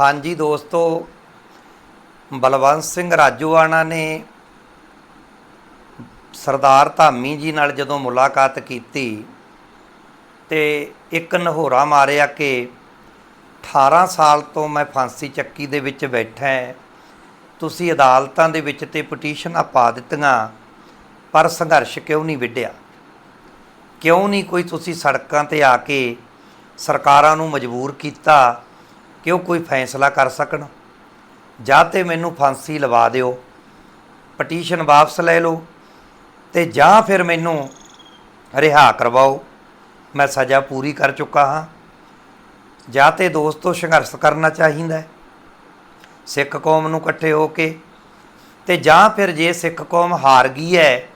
ਹਾਂਜੀ ਦੋਸਤੋ, ਬਲਵੰਤ ਸਿੰਘ ਰਾਜੂਆਣਾ ਨੇ ਸਰਦਾਰ ਧਾਮੀ ਜੀ ਨਾਲ ਜਦੋਂ ਮੁਲਾਕਾਤ ਕੀਤੀ ਤੇ ਇੱਕ ਨਹੋਰਾ ਮਾਰਿਆ ਕਿ 18 ਸਾਲ ਤੋਂ ਮੈਂ ਫਾਂਸੀ ਚੱਕੀ ਦੇ ਵਿੱਚ ਬੈਠਾ ਤੁਸੀਂ ਅਦਾਲਤਾਂ ਦੇ ਵਿੱਚ ਤੇ ਪਟੀਸ਼ਨਾਂ ਪਾ ਦਿੱਤੀਆਂ, ਪਰ ਸੰਘਰਸ਼ ਕਿਉਂ ਨਹੀਂ ਵਿੱਢਿਆ? ਕਿਉਂ ਨਹੀਂ ਕੋਈ ਤੁਸੀਂ ਸੜਕਾਂ ਤੇ ਆ ਕੇ ਸਰਕਾਰਾਂ ਨੂੰ ਮਜਬੂਰ ਕੀਤਾ? ਕਿ ਉਹ ਕੋਈ ਫੈਸਲਾ ਕਰ ਸਕਣ? ਜਾਂ ਤੇ ਮੈਨੂੰ ਫਾਂਸੀ ਲਵਾ ਦਿਓ ਪਟੀਸ਼ਨ ਵਾਪਸ ਲੈ ਲਓ, ਤੇ ਜਾਂ ਫਿਰ ਮੈਨੂੰ ਰਿਹਾ ਕਰਵਾਓ। ਮੈਂ ਸਜ਼ਾ ਪੂਰੀ ਕਰ ਚੁੱਕਾ ਹਾਂ। ਜਾਂ ਤੇ ਦੋਸਤੋ ਸੰਘਰਸ਼ ਕਰਨਾ ਚਾਹੀਦਾ ਹੈ। ਸਿੱਖ ਕੌਮ ਨੂੰ ਇਕੱਠੇ ਹੋ ਕੇ, ਤੇ ਜਾਂ ਫਿਰ ਜੇ ਸਿੱਖ ਕੌਮ ਹਾਰ ਗਈ ਹੈ,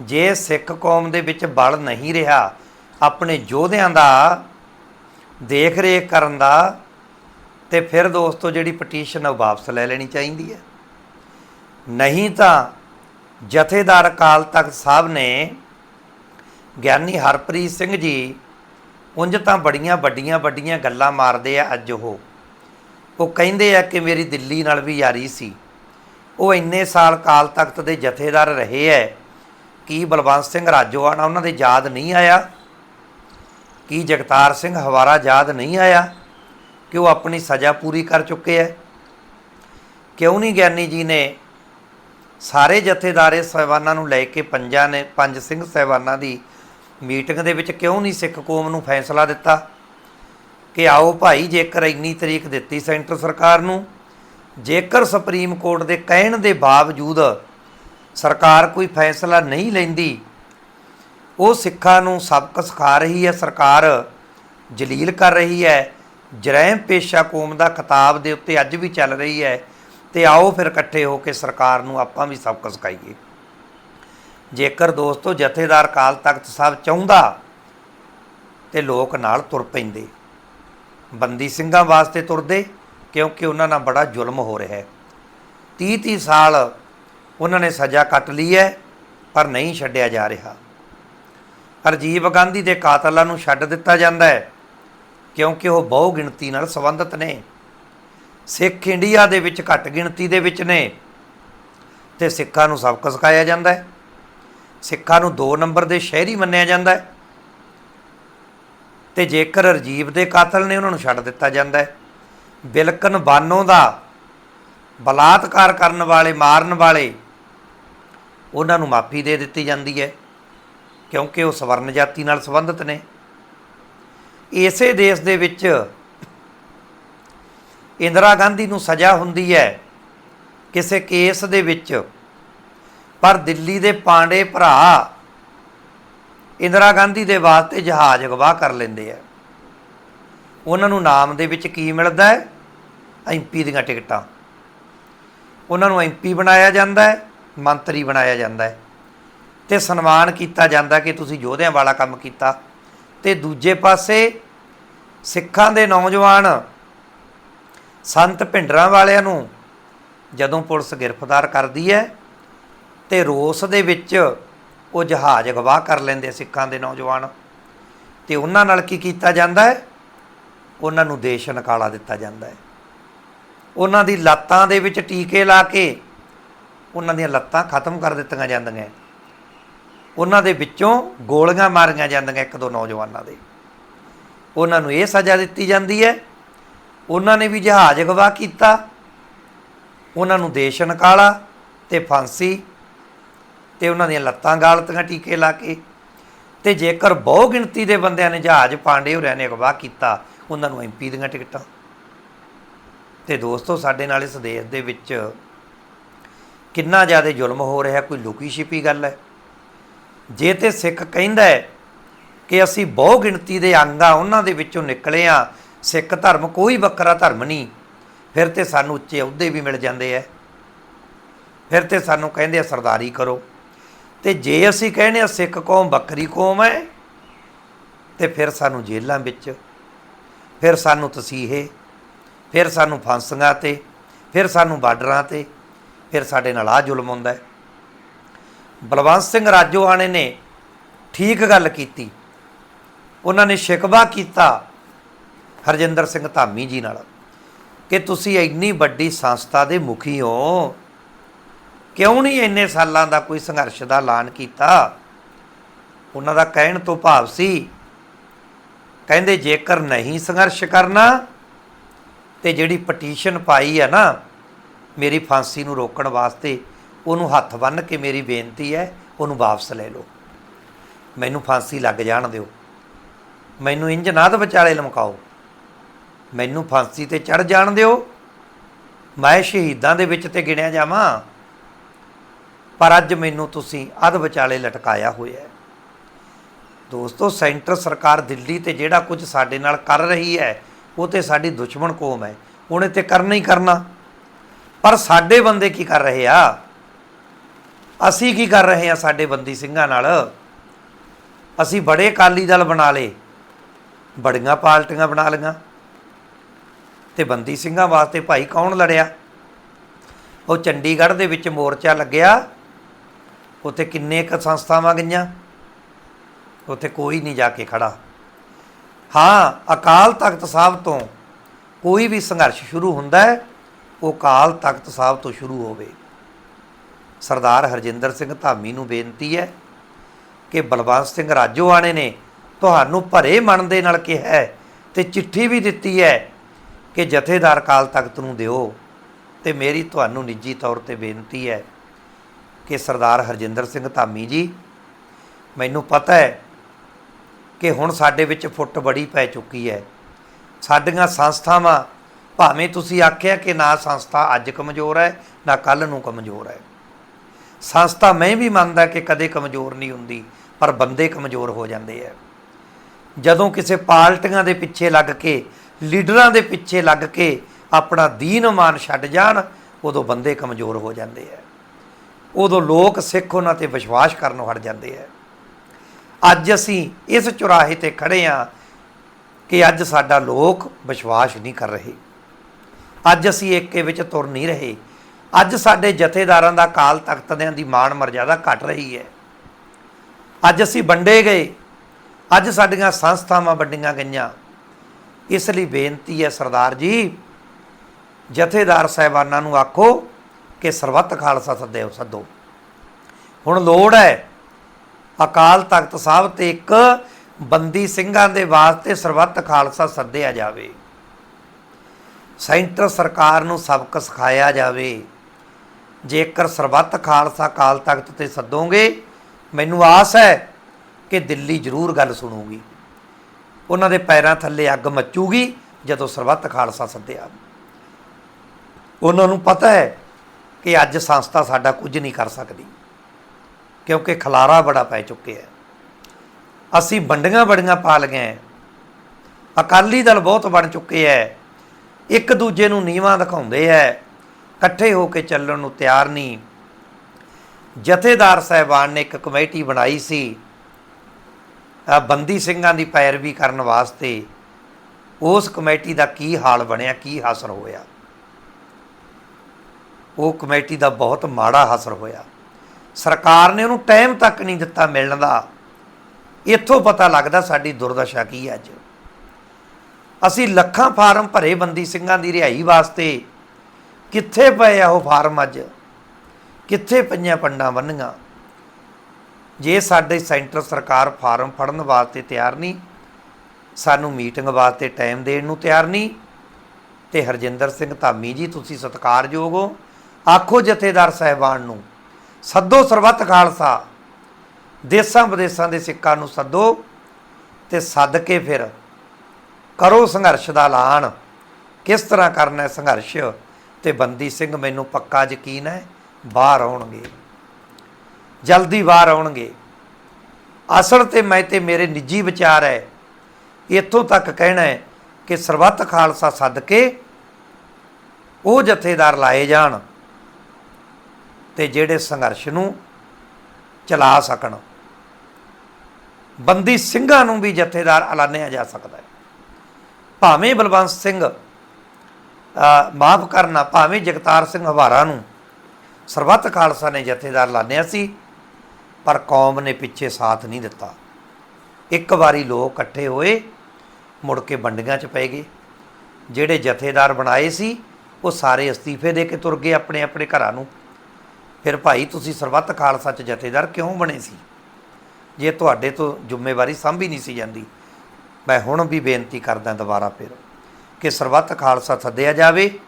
ਜੇ ਸਿੱਖ ਕੌਮ ਦੇ ਵਿੱਚ ਬਲ ਨਹੀਂ ਰਿਹਾ, ਆਪਣੇ ਯੋਧਿਆਂ ਦਾ ਦੇਖ ਰੇਖ ਕਰਨ ਦਾ ਤੇ ਫਿਰ ਦੋਸਤੋ ਜਿਹੜੀ ਪਟੀਸ਼ਨ ਉਹ ਵਾਪਸ ਲੈ ਲੈਣੀ ਚਾਹੀਦੀ ਹੈ। ਨਹੀਂ ਤਾਂ ਜਥੇਦਾਰ ਅਕਾਲ ਤਖਤ ਸਾਹਿਬ ਨੇ ਗਿਆਨੀ ਹਰਪ੍ਰੀਤ ਸਿੰਘ ਜੀ ਉਂਝ ਤਾਂ ਬੜੀਆਂ ਵੱਡੀਆਂ ਵੱਡੀਆਂ ਗੱਲਾਂ ਮਾਰਦੇ ਆ ਅੱਜ ਉਹ। ਉਹ ਕਹਿੰਦੇ ਆ ਕਿ ਮੇਰੀ ਦਿੱਲੀ ਨਾਲ ਵੀ ਯਾਰੀ ਸੀ। ਉਹ ਇੰਨੇ ਸਾਲ ਕਾਲ ਤਖਤ ਦੇ ਜਥੇਦਾਰ ਰਹੇ ਐ। ਕੀ ਬਲਵੰਤ ਸਿੰਘ ਰਾਜੋਆਣਾ ਉਹਨਾਂ ਦੇ ਯਾਦ ਨਹੀਂ ਆਇਆ? ਕੀ ਜਗਤਾਰ ਸਿੰਘ ਹਵਾਰਾ ਯਾਦ ਨਹੀਂ ਆਇਆ? ਕਿ ਉਹ ਆਪਣੀ ਸਜ਼ਾ ਪੂਰੀ ਕਰ ਚੁੱਕੇ ਹੈ ਕਿਉਂ ਨਹੀਂ ਗਿਆਨੀ ਜੀ ਨੇ ਸਾਰੇ ਜਥੇਦਾਰੇ ਸਹਿਬਾਨਾਂ ਨੂੰ ਲੈ ਕੇ ਪੰਜਾਂ ਨੇ, ਪੰਜ ਸਿੰਘ ਸਹਿਬਾਨਾਂ ਦੀ ਮੀਟਿੰਗ ਦੇ ਵਿੱਚ ਕਿਉਂ ਨਹੀਂ ਸਿੱਖ ਕੌਮ ਨੂੰ ਫੈਸਲਾ ਦਿੱਤਾ? ਕਿ ਆਓ ਭਾਈ, ਜੇਕਰ ਇੰਨੀ ਤਰੀਕ ਦਿੱਤੀ ਸੈਂਟਰ ਸਰਕਾਰ ਨੂੰ, ਜੇਕਰ ਸੁਪਰੀਮ ਕੋਰਟ ਦੇ ਕਹਿਣ ਦੇ ਬਾਵਜੂਦ ਸਰਕਾਰ ਕੋਈ ਫੈਸਲਾ ਨਹੀਂ ਲੈਂਦੀ, ਉਹ ਸਿੱਖਾਂ ਨੂੰ ਸਬਕ ਸਿਖਾ ਰਹੀ ਹੈ ਸਰਕਾਰ ਜਲੀਲ ਕਰ ਰਹੀ ਹੈ ਜਰੈਮ ਪੇਸ਼ਾ ਕੌਮ ਦਾ ਖਿਤਾਬ ਦੇ ਉੱਤੇ ਅੱਜ ਵੀ ਚੱਲ ਰਹੀ ਹੈ ਤੇ ਆਓ ਫਿਰ ਇਕੱਠੇ ਹੋ ਕੇ ਸਰਕਾਰ ਨੂੰ ਆਪਾਂ ਵੀ ਸਬਕ ਸਿਖਾਈਏ। ਜੇਕਰ ਦੋਸਤੋ ਜਥੇਦਾਰ ਕਾਲ ਤਖਤ ਸਾਹਿਬ ਚਾਹੁੰਦਾ ਤੇ ਲੋਕ ਨਾਲ ਤੁਰ ਪੈਂਦੇ। ਬੰਦੀ ਸਿੰਘਾਂ ਵਾਸਤੇ ਤੁਰਦੇ ਕਿਉਂਕਿ ਉਹਨਾਂ ਨਾਲ ਬੜਾ ਜ਼ੁਲਮ ਹੋ ਰਿਹਾ ਹੈ। 30 30 ਸਾਲ ਉਹਨਾਂ ਨੇ ਸਜ਼ਾ ਕੱਟ ਲਈ ਹੈ, ਪਰ ਨਹੀਂ ਛੱਡਿਆ ਜਾ ਰਿਹਾ। ਰਾਜੀਵ ਗਾਂਧੀ ਦੇ ਕਾਤਲਾਂ ਨੂੰ ਛੱਡ ਦਿੱਤਾ ਜਾਂਦਾ ਹੈ। ਕਿਉਂਕਿ ਉਹ ਬਹੁ ਗਿਣਤੀ ਨਾਲ ਸੰਬੰਧਿਤ ਨੇ। ਸਿੱਖ ਇੰਡੀਆ ਦੇ ਵਿੱਚ ਘੱਟ ਗਿਣਤੀ ਦੇ ਵਿੱਚ ਨੇ। ਤੇ ਸਿੱਖਾਂ ਨੂੰ ਸਬਕ ਸਿਖਾਇਆ ਜਾਂਦਾ ਹੈ। ਸਿੱਖਾਂ ਨੂੰ 2 ਨੰਬਰ ਦੇ ਸ਼ਹਿਰੀ ਮੰਨਿਆ ਜਾਂਦਾ ਹੈ। ਤੇ ਜੇਕਰ ਰਜੀਵ ਦੇ ਕਾਤਲ ਨੇ ਉਹਨਾਂ ਨੂੰ ਛੱਡ ਦਿੱਤਾ ਜਾਂਦਾ ਹੈ। ਬਿਲਕਨ ਬਾਨੋ ਦਾ ਬਲਾਤਕਾਰ ਕਰਨ ਵਾਲੇ, ਮਾਰਨ ਵਾਲੇ ਉਹਨਾਂ ਨੂੰ ਮਾਫੀ ਦੇ ਦਿੱਤੀ ਜਾਂਦੀ ਹੈ। ਕਿਉਂਕਿ ਉਹ ਸਵਰਨ ਜਾਤੀ ਨਾਲ ਸੰਬੰਧਿਤ ਨੇ। ਇਸੇ ਦੇਸ਼ ਦੇ ਵਿੱਚ ਇੰਦਰਾ ਗਾਂਧੀ ਨੂੰ ਸਜ਼ਾ ਹੁੰਦੀ ਹੈ ਕਿਸੇ ਕੇਸ ਦੇ ਵਿੱਚ। ਪਰ ਦਿੱਲੀ ਦੇ ਪਾਂਡੇ ਭਰਾ ਇੰਦਰਾ ਗਾਂਧੀ ਦੇ ਵਾਸਤੇ ਜਹਾਜ਼ ਅਗਵਾ ਕਰ ਲੈਂਦੇ ਆ। ਉਹਨਾਂ ਨੂੰ ਨਾਮ ਦੇ ਵਿੱਚ ਕੀ ਮਿਲਦਾ ਹੈ? ਐਮਪੀ ਦੀਆਂ ਟਿਕਟਾਂ। ਉਹਨਾਂ ਨੂੰ ਐਮਪੀ ਬਣਾਇਆ ਜਾਂਦਾ ਹੈ, ਮੰਤਰੀ ਬਣਾਇਆ ਜਾਂਦਾ ਹੈ। ਤੇ ਸਨਮਾਨ ਕੀਤਾ ਜਾਂਦਾ ਕਿ ਤੁਸੀਂ ਯੋਧਿਆਂ ਵਾਲਾ ਕੰਮ ਕੀਤਾ। ਤੇ ਦੂਜੇ ਪਾਸੇ ਸਿੱਖਾਂ ਦੇ ਨੌਜਵਾਨ ਸੰਤ ਭਿੰਡਰਾਂ ਵਾਲਿਆਂ ਨੂੰ ਜਦੋਂ ਪੁਲਿਸ ਗ੍ਰਿਫਤਾਰ ਕਰਦੀ ਹੈ ਤੇ ਰੋਸ ਦੇ ਵਿੱਚ ਉਹ ਜਹਾਜ਼ ਅਗਵਾ ਕਰ ਲੈਂਦੇ ਸਿੱਖਾਂ ਦੇ ਨੌਜਵਾਨ। ਤੇ ਉਹਨਾਂ ਨਾਲ ਕੀ ਕੀਤਾ ਜਾਂਦਾ ਹੈ? ਉਹਨਾਂ ਨੂੰ ਦੇਸ਼ ਨਿਕਾਲਾ ਦਿੱਤਾ ਜਾਂਦਾ ਹੈ। ਉਹਨਾਂ ਦੀ ਲੱਤਾਂ ਦੇ ਵਿੱਚ ਟੀਕੇ ਲਾ ਕੇ ਉਹਨਾਂ ਦੀਆਂ ਲੱਤਾਂ ਖਤਮ ਕਰ ਦਿੱਤੀਆਂ ਜਾਂਦੀਆਂ ਉਹਨਾਂ ਦੇ ਵਿੱਚੋਂ ਗੋਲੀਆਂ ਮਾਰੀਆਂ ਜਾਂਦੀਆਂ ਇੱਕ ਦੋ ਨੌਜਵਾਨਾਂ ਦੇ। ਉਹਨਾਂ ਨੂੰ ਇਹ ਸਜ਼ਾ ਦਿੱਤੀ ਜਾਂਦੀ ਹੈ। ਉਹਨਾਂ ਨੇ ਵੀ ਜਹਾਜ਼ ਅਗਵਾ ਕੀਤਾ। ਉਹਨਾਂ ਨੂੰ ਦੇਸ਼ ਨਿਕਾਲਾ ਤੇ ਫਾਂਸੀ ਤੇ ਉਹਨਾਂ ਦੀਆਂ ਲੱਤਾਂ ਗਾਲਤੀਆਂ ਟੀਕੇ ਲਾ ਕੇ ਤੇ ਜੇਕਰ ਬਹੁ ਗਿਣਤੀ ਦੇ ਬੰਦਿਆਂ ਨੇ ਜਹਾਜ਼ ਪਾਂਡੇ ਹੋਰਿਆਂ ਨੇ ਅਗਵਾ ਕੀਤਾ, ਉਹਨਾਂ ਨੂੰ ਐਮਪੀ ਦੀਆਂ ਟਿਕਟਾਂ। ਤੇ ਦੋਸਤੋ, ਸਾਡੇ ਨਾਲ ਇਸ ਦੇਸ਼ ਦੇ ਵਿੱਚ ਕਿੰਨਾ ਜ਼ਿਆਦਾ ਜ਼ੁਲਮ ਹੋ ਰਿਹਾ, ਕੋਈ ਲੁਕੀ ਛਿਪੀ ਗੱਲ ਹੈ। ਜੇ ਤੇ ਸਿੱਖ ਕਹਿੰਦਾ ਹੈ ਕਿ ਅਸੀਂ ਬਹੁ ਗਿਣਤੀ ਦੇ ਅੰਗ ਆ ਉਹਨਾਂ ਦੇ ਵਿੱਚੋਂ ਨਿਕਲੇ ਆ ਸਿੱਖ ਧਰਮ ਕੋਈ ਵੱਖਰਾ ਧਰਮ ਨਹੀਂ। ਫਿਰ ਤੇ ਸਾਨੂੰ ਉੱਚੇ ਅਹੁਦੇ ਵੀ ਮਿਲ ਜਾਂਦੇ ਐ। ਫਿਰ ਤੇ ਸਾਨੂੰ ਕਹਿੰਦੇ ਆ, ਸਰਦਾਰੀ ਕਰੋ। ਤੇ ਜੇ ਅਸੀਂ ਕਹਿੰਦੇ ਆ, ਸਿੱਖ ਕੌਮ ਵੱਖਰੀ ਕੌਮ ਹੈ ਤੇ ਫਿਰ ਸਾਨੂੰ ਜੇਲ੍ਹਾਂ ਵਿੱਚ, ਫਿਰ ਸਾਨੂੰ ਤਸੀਹੇ, ਫਿਰ ਸਾਨੂੰ ਫਾਂਸੀਆਂ ਤੇ, ਫਿਰ ਸਾਨੂੰ ਬਾਰਡਰਾਂ ਤੇ, ਫਿਰ ਸਾਡੇ ਨਾਲ ਆ ਜ਼ੁਲਮ ਹੁੰਦਾ ਹੈ ਬਲਵੰਤ ਸਿੰਘ ਰਾਜੋਆਣੇ ਨੇ ਠੀਕ ਗੱਲ ਕੀਤੀ। ਉਹਨਾਂ ਨੇ ਸ਼ਿਕਵਾ ਕੀਤਾ ਹਰਜਿੰਦਰ ਸਿੰਘ ਧਾਮੀ ਜੀ ਨਾਲ ਕਿ ਤੁਸੀਂ ਇੰਨੀ ਵੱਡੀ ਸੰਸਥਾ ਦੇ ਮੁਖੀ ਹੋ। ਕਿਉਂ ਨਹੀਂ ਇੰਨੇ ਸਾਲਾਂ ਦਾ ਕੋਈ ਸੰਘਰਸ਼ ਦਾ ਐਲਾਨ ਕੀਤਾ? ਉਹਨਾਂ ਦਾ ਕਹਿਣ ਤੋਂ ਭਾਵ ਸੀ, ਕਹਿੰਦੇ ਜੇਕਰ ਨਹੀਂ ਸੰਘਰਸ਼ ਕਰਨਾ ਤੇ ਜਿਹੜੀ ਪਟੀਸ਼ਨ ਪਾਈ ਹੈ ਨਾ, ਮੇਰੀ ਫਾਂਸੀ ਨੂੰ ਰੋਕਣ ਵਾਸਤੇ ਉਹਨੂੰ ਹੱਥ ਬੰਨ੍ਹ ਕੇ ਮੇਰੀ ਬੇਨਤੀ ਹੈ, ਉਹਨੂੰ ਵਾਪਸ ਲੈ ਲਓ। ਮੈਨੂੰ ਫਾਂਸੀ ਲੱਗ ਜਾਣ ਦਿਓ। ਮੈਨੂੰ ਇੰਜ ਨਾ ਤਾਂ ਵਿਚਾਲੇ ਲਮਕਾਓ। ਮੈਨੂੰ ਫਾਂਸੀ ਤੇ ਚੜ ਜਾਣ ਦਿਓ। ਮੈਂ ਸ਼ਹੀਦਾਂ ਦੇ ਵਿੱਚ ਤੇ ਗਿਣਿਆ ਜਾਵਾਂ। ਪਰ ਅੱਜ ਮੈਨੂੰ ਤੁਸੀਂ ਅਧ ਵਿਚਾਲੇ ਲਟਕਾਇਆ ਹੋਇਆ ਹੈ। ਦੋਸਤੋ, ਸੈਂਟਰ ਸਰਕਾਰ ਦਿੱਲੀ ਤੇ ਜਿਹੜਾ ਕੁਝ ਸਾਡੇ ਨਾਲ ਕਰ ਰਹੀ ਹੈ, ਉਹ ਤੇ ਸਾਡੀ ਦੁਸ਼ਮਣ ਕੌਮ ਹੈ। ਉਹਨੇ ਤੇ ਕਰਨਾ ਹੀ ਕਰਨਾ। ਪਰ ਸਾਡੇ ਬੰਦੇ ਕੀ ਕਰ ਰਹੇ ਆ? ਅਸੀਂ ਕੀ ਕਰ ਰਹੇ ਹਾਂ ਸਾਡੇ ਬੰਦੀ ਸਿੰਘਾਂ ਨਾਲ? ਅਸੀਂ ਬੜੇ ਅਕਾਲੀ ਦਲ ਬਣਾ ਲਏ। ਬੜੀਆਂ ਪਾਰਟੀਆਂ ਬਣਾ ਲਈਆਂ। ਤੇ ਬੰਦੀ ਸਿੰਘਾਂ ਵਾਸਤੇ ਭਾਈ ਕੌਣ ਲੜਿਆ? ਉਹ ਚੰਡੀਗੜ੍ਹ ਦੇ ਵਿੱਚ ਮੋਰਚਾ ਲੱਗਿਆ। ਉੱਥੇ ਕਿੰਨੇ ਕ ਸੰਸਥਾਵਾਂ ਗਈਆਂ? ਉੱਥੇ ਕੋਈ ਨਹੀਂ ਜਾ ਕੇ ਖੜਾ। ਹਾਂ, ਅਕਾਲ ਤਖਤ ਸਾਹਿਬ ਤੋਂ ਕੋਈ ਵੀ ਸੰਘਰਸ਼ ਸ਼ੁਰੂ ਹੁੰਦਾ ਹੈ, ਉਹ ਅਕਾਲ ਤਖਤ ਸਾਹਿਬ ਤੋਂ ਸ਼ੁਰੂ ਹੋਵੇ। ਸਰਦਾਰ ਹਰਜਿੰਦਰ ਸਿੰਘ ਧਾਮੀ ਨੂੰ ਬੇਨਤੀ ਹੈ ਕਿ ਬਲਵੰਤ ਸਿੰਘ ਰਾਜੋਆਣੇ ਨੇ ਤੁਹਾਨੂੰ ਭਰੇ ਮਨ ਦੇ ਨਾਲ ਕਿਹਾ ਹੈ ਤੇ ਚਿੱਠੀ ਵੀ ਦਿੱਤੀ ਹੈ ਕਿ ਜਥੇਦਾਰ ਅਕਾਲ ਤਖਤ ਨੂੰ ਦਿਓ ਤੇ ਮੇਰੀ ਤੁਹਾਨੂੰ ਨਿੱਜੀ ਤੌਰ ਤੇ ਬੇਨਤੀ ਹੈ ਕਿ ਸਰਦਾਰ ਹਰਜਿੰਦਰ ਸਿੰਘ ਧਾਮੀ ਜੀ, ਮੈਨੂੰ ਪਤਾ ਹੈ ਕਿ ਹੁਣ ਸਾਡੇ ਵਿੱਚ ਫੁੱਟ ਬੜੀ ਪੈ ਚੁੱਕੀ ਹੈ। ਸਾਡੀਆਂ ਸੰਸਥਾਵਾਂ, ਭਾਵੇਂ ਤੁਸੀਂ ਆਖਿਆ ਕਿ ਨਾ ਸੰਸਥਾ ਅੱਜ ਕਮਜ਼ੋਰ ਹੈ, ਨਾ ਕੱਲ ਨੂੰ ਕਮਜ਼ੋਰ ਹੈ। ਸੰਸਥਾ ਮੈਂ ਵੀ ਮੰਨਦਾ ਕਿ ਕਦੇ ਕਮਜ਼ੋਰ ਨਹੀਂ ਹੁੰਦੀ, ਪਰ ਬੰਦੇ ਕਮਜ਼ੋਰ ਹੋ ਜਾਂਦੇ ਆ। ਜਦੋਂ ਕਿਸੇ ਪਾਰਟੀਆਂ ਦੇ ਪਿੱਛੇ ਲੱਗ ਕੇ, ਲੀਡਰਾਂ ਦੇ ਪਿੱਛੇ ਲੱਗ ਕੇ ਆਪਣਾ ਦੀਨ ਮਾਨ ਛੱਡ ਜਾਣ, ਉਦੋਂ ਬੰਦੇ ਕਮਜ਼ੋਰ ਹੋ ਜਾਂਦੇ ਆ। ਉਦੋਂ ਲੋਕ ਸਿੱਖ ਉਹਨਾਂ ਤੇ ਵਿਸ਼ਵਾਸ ਕਰਨੋਂ ਹਟ ਜਾਂਦੇ ਆ। ਅੱਜ ਅਸੀਂ ਇਸ ਚੁਰਾਹੇ ਤੇ ਖੜੇ ਆ ਕਿ ਅੱਜ ਸਾਡਾ ਲੋਕ ਵਿਸ਼ਵਾਸ ਨਹੀਂ ਕਰ ਰਹੇ। ਅੱਜ ਅਸੀਂ ਏਕੇ ਵਿੱਚ ਤੁਰ ਨਹੀਂ ਰਹੇ। ਅੱਜ ਸਾਡੇ ਜਥੇਦਾਰਾਂ ਦਾ ਕਾਲ ਤਖਤਿਆਂ ਦੀ ਮਾਣ ਮਰਜ਼ਾਦਾ ਘਟ ਰਹੀ ਹੈ। ਅੱਜ ਅਸੀਂ ਵੰਡੇ ਗਏ। ਅੱਜ ਸਾਡੀਆਂ ਸੰਸਥਾਵਾਂ ਵੰਡੀਆਂ ਗਈਆਂ। ਇਸ ਲਈ ਬੇਨਤੀ ਹੈ ਸਰਦਾਰ ਜੀ, ਜਥੇਦਾਰ ਸਾਹਿਬਾਨਾਂ ਨੂੰ ਆਖੋ ਕਿ ਸਰਬੱਤ ਖਾਲਸਾ ਸੱਦਿਓ ਸੱਦੋ। ਹੁਣ ਲੋੜ ਹੈ ਅਕਾਲ ਤਖਤ ਸਾਹਿਬ ਤੇ ਇੱਕ ਬੰਦੀ ਸਿੰਘਾਂ ਦੇ ਵਾਸਤੇ ਸਰਬੱਤ ਖਾਲਸਾ ਸੱਦਿਆ ਜਾਵੇ। ਸੈਂਟਰ ਸਰਕਾਰ ਨੂੰ ਸਬਕ ਸਿਖਾਇਆ ਜਾਵੇ। ਜੇਕਰ ਸਰਬੱਤ ਖਾਲਸਾ ਕਾਲ ਤਖਤ ਤੇ ਸੱਦੋਗੇ, ਮੈਨੂੰ ਆਸ ਹੈ ਕਿ ਦਿੱਲੀ ਜ਼ਰੂਰ ਗੱਲ ਸੁਣੂਗੀ। ਉਹਨਾਂ ਦੇ ਪੈਰਾਂ ਥੱਲੇ ਅੱਗ ਮੱਚੂਗੀ ਜਦੋਂ ਸਰਬੱਤ ਖਾਲਸਾ ਸੱਦਿਆ। ਉਹਨਾਂ ਨੂੰ ਪਤਾ ਹੈ ਕਿ ਅੱਜ ਸੰਸਥਾ ਸਾਡਾ ਕੁਝ ਨਹੀਂ ਕਰ ਸਕਦੀ, ਕਿਉਂਕਿ ਖਲਾਰਾ ਬੜਾ ਪੈ ਚੁੱਕਿਆ ਹੈ। ਅਸੀਂ ਵੰਡੀਆਂ ਬੜੀਆਂ ਪਾ ਲਗੇ ਅਕਾਲੀ ਦਲ ਬਹੁਤ ਬਣ ਚੁੱਕੇ ਹੈ। ਇੱਕ ਦੂਜੇ ਨੂੰ ਨੀਵਾਂ ਦਿਖਾਉਂਦੇ ਹੈ। ਇਕੱਠੇ ਹੋ ਕੇ ਚੱਲਣ ਨੂੰ ਤਿਆਰ ਨਹੀਂ। ਜਥੇਦਾਰ ਸਾਹਿਬਾਨ ਨੇ ਇੱਕ ਕਮੇਟੀ ਬਣਾਈ ਸੀ। ਬੰਦੀ ਸਿੰਘਾਂ ਦੀ ਪੈਰਵੀ ਕਰਨ ਵਾਸਤੇ ਉਸ ਕਮੇਟੀ ਦਾ ਕੀ ਹਾਲ ਬਣਿਆ, ਕੀ ਹਾਸਰ ਹੋਇਆ? ਉਹ ਕਮੇਟੀ ਦਾ ਬਹੁਤ ਮਾੜਾ ਹਾਸਰ ਹੋਇਆ। ਸਰਕਾਰ ਨੇ ਉਹਨੂੰ ਟਾਈਮ ਤੱਕ ਨਹੀਂ ਦਿੱਤਾ ਮਿਲਣ ਦਾ। ਇੱਥੋਂ ਪਤਾ ਲੱਗਦਾ ਸਾਡੀ ਦੁਰਦਸ਼ਾ ਕੀ ਹੈ ਅੱਜ। ਅਸੀਂ ਲੱਖਾਂ ਫਾਰਮ ਭਰੇ ਬੰਦੀ ਸਿੰਘਾਂ ਦੀ ਰਿਹਾਈ ਵਾਸਤੇ ਕਿੱਥੇ ਪਏ ਆ ਉਹ ਫਾਰਮ ਅੱਜ? ਕਿੱਥੇ ਪਈਆਂ ਪੰਡਾਂ ਬੰਨੀਆਂ? ਜੇ ਸਾਡੇ ਸੈਂਟਰ ਸਰਕਾਰ ਫਾਰਮ ਫੜਨ ਵਾਸਤੇ ਤਿਆਰ ਨਹੀਂ, ਸਾਨੂੰ ਮੀਟਿੰਗ ਵਾਸਤੇ ਟਾਈਮ ਦੇਣ ਨੂੰ ਤਿਆਰ ਨਹੀਂ, ਤੇ ਹਰਜਿੰਦਰ ਸਿੰਘ ਧਾਮੀ ਜੀ, ਤੁਸੀਂ ਸਤਿਕਾਰਯੋਗ ਹੋ। ਆਖੋ ਜਥੇਦਾਰ ਸਾਹਿਬਾਨ ਨੂੰ, ਸੱਦੋ ਸਰਬੱਤ ਖਾਲਸਾ। ਦੇਸਾਂ ਵਿਦੇਸਾਂ ਦੇ ਸਿੱਖਾਂ ਨੂੰ ਸੱਦੋ ਤੇ ਸੱਦ ਕੇ ਫਿਰ ਕਰੋ ਸੰਘਰਸ਼ ਦਾ ਐਲਾਨ। ਕਿਸ ਤਰ੍ਹਾਂ ਕਰਨਾ ਹੈ ਸੰਘਰਸ਼? ਤੇ ਬੰਦੀ ਸਿੰਘ ਮੈਨੂੰ ਪੱਕਾ ਯਕੀਨ ਹੈ, ਬਾਹਰ ਆਉਣਗੇ। ਜਲਦੀ ਬਾਹਰ ਆਉਣਗੇ। ਅਸਲ ਤੇ ਮੈਂ ਤੇ ਮੇਰੇ ਨਿੱਜੀ ਵਿਚਾਰ ਹੈ, ਇੱਥੋਂ ਤੱਕ ਕਹਿਣਾ ਹੈ ਕਿ ਸਰਬੱਤ ਖਾਲਸਾ ਸੱਦ ਕੇ ਉਹ ਜਥੇਦਾਰ ਲਾਏ ਜਾਣ ਤੇ ਜਿਹੜੇ ਸੰਘਰਸ਼ ਨੂੰ ਚਲਾ ਸਕਣ। ਬੰਦੀ ਸਿੰਘਾਂ ਨੂੰ ਵੀ ਜਥੇਦਾਰ ਐਲਾਨਿਆ ਜਾ ਸਕਦਾ ਹੈ। ਭਾਵੇਂ ਬਲਵੰਤ ਸਿੰਘ ਮਾਫ ਕਰਨਾ ਭਾਵੇਂ ਜਗਤਾਰ ਸਿੰਘ ਹਵਾਰਾ ਨੂੰ। ਸਰਬੱਤ ਖਾਲਸਾ ਨੇ ਜਥੇਦਾਰ ਐਲਾਨਿਆ ਸੀ, ਪਰ ਕੌਮ ਨੇ ਪਿੱਛੇ ਸਾਥ ਨਹੀਂ ਦਿੱਤਾ। ਇੱਕ ਵਾਰੀ ਲੋਕ ਇਕੱਠੇ ਹੋਏ, ਮੁੜ ਕੇ ਵੰਡੀਆਂ 'ਚ ਪੈ ਗਏ। ਜਿਹੜੇ ਜਥੇਦਾਰ ਬਣਾਏ ਸੀ, ਉਹ ਸਾਰੇ ਅਸਤੀਫੇ ਦੇ ਕੇ ਤੁਰ ਗਏ ਆਪਣੇ ਆਪਣੇ ਘਰਾਂ ਨੂੰ। ਫਿਰ ਭਾਈ, ਤੁਸੀਂ ਸਰਬੱਤ ਖਾਲਸਾ ਚ ਜਥੇਦਾਰ ਕਿਉਂ ਬਣੇ ਸੀ? ਜੇ ਤੁਹਾਡੇ ਤੋਂ ਜ਼ਿੰਮੇਵਾਰੀ ਸਾਂਭੀ ਨਹੀਂ ਸੀ ਜਾਂਦੀ, ਮੈਂ ਹੁਣ ਵੀ ਬੇਨਤੀ ਕਰਦਾ ਦੁਬਾਰਾ ਫਿਰ। ਕਿ ਸਰਬੱਤ ਖਾਲਸਾ ਸੱਦਿਆ ਜਾਵੇ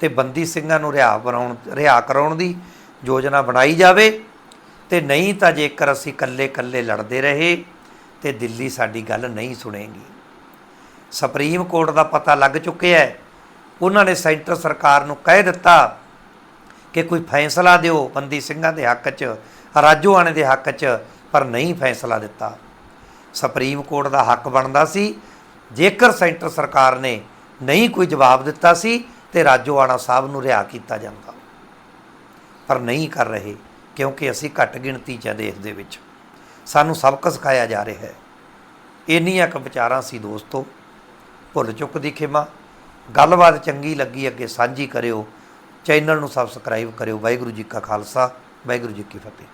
ਤੇ ਬੰਦੀ ਸਿੰਘਾਂ ਨੂੰ ਰਿਹਾ ਬਣਾਉਣ, ਰਿਹਾ ਕਰਾਉਣ ਦੀ ਯੋਜਨਾ ਬਣਾਈ ਜਾਵੇ ਤੇ ਨਹੀਂ ਤਾਂ ਜੇਕਰ ਅਸੀਂ ਇਕੱਲੇ-ਇਕੱਲੇ ਲੜਦੇ ਰਹੇ ਤੇ ਦਿੱਲੀ ਸਾਡੀ ਗੱਲ ਨਹੀਂ ਸੁਣੇਗੀ। ਸੁਪਰੀਮ ਕੋਰਟ ਦਾ ਪਤਾ ਲੱਗ ਚੁੱਕਿਆ ਹੈ। ਉਹਨਾਂ ਨੇ ਸੈਂਟਰ ਸਰਕਾਰ ਨੂੰ ਕਹਿ ਦਿੱਤਾ ਕਿ ਕੋਈ ਫੈਸਲਾ ਦਿਓ ਬੰਦੀ ਸਿੰਘਾਂ ਦੇ ਹੱਕ 'ਚ ਰਾਜੋਆਣੇ ਦੇ ਹੱਕ 'ਚ, ਪਰ ਨਹੀਂ ਫੈਸਲਾ ਦਿੱਤਾ। ਸੁਪਰੀਮ ਕੋਰਟ ਦਾ ਹੱਕ ਬਣਦਾ ਸੀ। ਜੇਕਰ ਸੈਂਟਰ ਸਰਕਾਰ ਨੇ ਨਹੀਂ ਕੋਈ ਜਵਾਬ ਦਿੱਤਾ ਸੀ ਤੇ ਰਾਜੋਆਣਾ ਸਾਹਿਬ ਨੂੰ ਰਿਹਾ ਕੀਤਾ ਜਾਂਦਾ। ਪਰ ਨਹੀਂ ਕਰ ਰਹੇ, ਕਿਉਂਕਿ ਅਸੀਂ ਘੱਟ ਗਿਣਤੀ 'ਚ ਹਾਂ ਦੇਸ਼ ਦੇ ਵਿੱਚ। ਸਾਨੂੰ ਸਬਕ ਸਿਖਾਇਆ ਜਾ ਰਿਹਾ ਹੈ। ਇੰਨੀਆਂ ਕੁ ਵਿਚਾਰਾਂ ਸੀ ਦੋਸਤੋ। ਭੁੱਲ ਚੁੱਕ ਦੀ ਖਿਮਾ। ਗੱਲਬਾਤ ਚੰਗੀ ਲੱਗੀ, ਅੱਗੇ ਸਾਂਝੀ ਕਰਿਓ। ਚੈਨਲ ਨੂੰ ਸਬਸਕ੍ਰਾਈਬ ਕਰਿਓ। ਵਾਹਿਗੁਰੂ ਜੀ ਕਾ ਖਾਲਸਾ, ਵਾਹਿਗੁਰੂ ਜੀ ਕੀ ਫਤਿਹ।